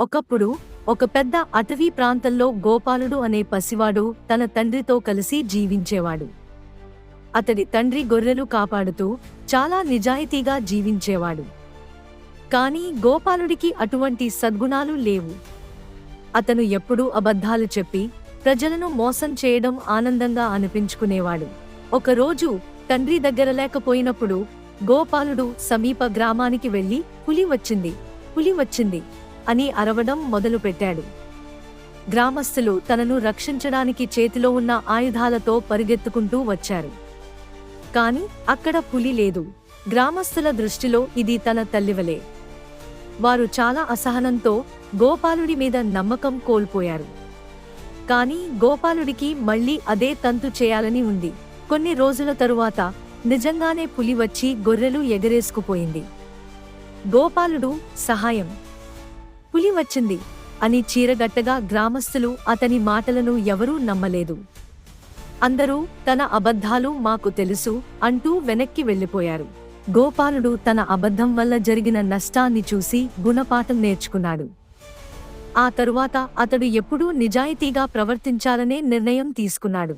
ఒకప్పుడు ఒక పెద్ద అటవీ ప్రాంతంలో గోపాలుడు అనే పసివాడు తన తండ్రితో కలిసి జీవించేవాడు. అతడి తండ్రి గొర్రెలు కాపాడుతూ చాలా నిజాయితీగా జీవించేవాడు. కానీ గోపాలుడికి అటువంటి సద్గుణాలు లేవు. అతను ఎప్పుడూ అబద్ధాలు చెప్పి ప్రజలను మోసం చేయడం ఆనందంగా అనిపించుకునేవాడు. ఒకరోజు తండ్రి దగ్గర లేకపోయినప్పుడు గోపాలుడు సమీప గ్రామానికి వెళ్ళి పులి వచ్చింది. పులి వచ్చింది. అని అరవడం మొదలుపెట్టాడు. గ్రామస్తులు తనను రక్షించడానికి చేతిలో ఉన్న ఆయుధాలతో పరిగెత్తుకుంటూ వచ్చారు. కాని అక్కడ పులి లేదు. గ్రామస్తుల దృష్టిలో ఇది తన తల్లివలే. వారు చాలా అసహనంతో గోపాలుడి మీద నమ్మకం కోల్పోయారు. కానీ గోపాలుడికి మళ్ళీ అదే తంతు చేయాలని ఉంది. కొన్ని రోజుల తరువాత నిజంగానే పులి వచ్చి గొర్రెలు ఎగరేసుకుపోయింది. గోపాలుడు సహాయం. పులి వచ్చింది అని చీరగట్టగా గ్రామస్తులు అతని మాటలను ఎవరూ నమ్మలేదు. అందరూ తన అబద్ధాలు మాకు తెలుసు అంటూ వెనక్కి వెళ్ళిపోయారు. గోపాలుడు తన అబద్ధం వల్ల జరిగిన నష్టాన్ని చూసి గుణపాఠం నేర్చుకున్నాడు. ఆ తరువాత అతడు ఎప్పుడూ నిజాయితీగా ప్రవర్తించాలనే నిర్ణయం తీసుకున్నాడు.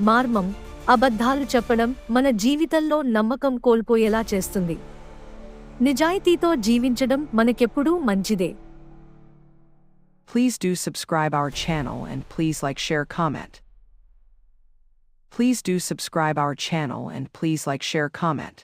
మార్మం అబద్ధాలు చెప్పడం మన జీవితంలో నమ్మకం కోల్పోయేలా చేస్తుంది. నిజాయితీతో జీవించడం మనకెప్పుడూ మంచిదే Please do subscribe our channel and please like share comment. Please do subscribe our channel and please like share comment.